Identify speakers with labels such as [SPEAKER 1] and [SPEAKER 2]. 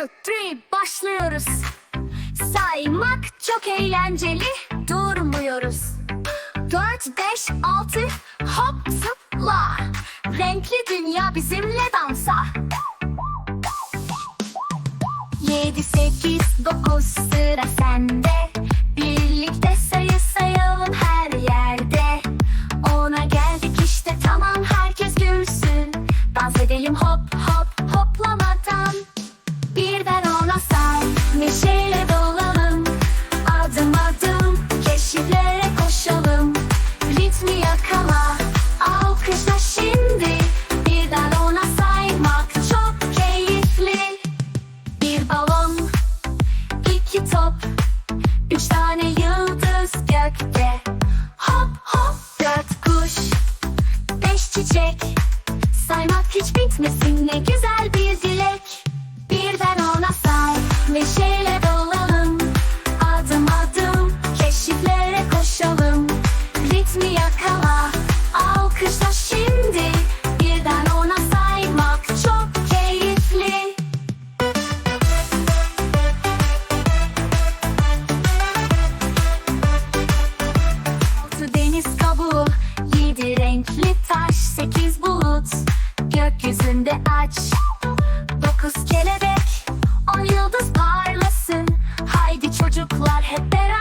[SPEAKER 1] two, başlıyoruz. Saymak çok eğlenceli, durmuyoruz. Dört, beş, altı, hop zıpla. Renkli dünya bizimle dansa. Yedi, sekiz, dokuz sıra sende. Birlikte sayı sayalım her yerde. Ona geldik işte tamam herkes gülsün. Dans edelim hop top, üç tane yıldız gökte. Hop hop dört kuş, beş çiçek. Saymak hiç bitmesin ne güzel bir dilek. renkli taş Sekiz bulut gökyüzünde aç. Dokuz kelebek on yıldız parlasın. Haydi çocuklar hep beraber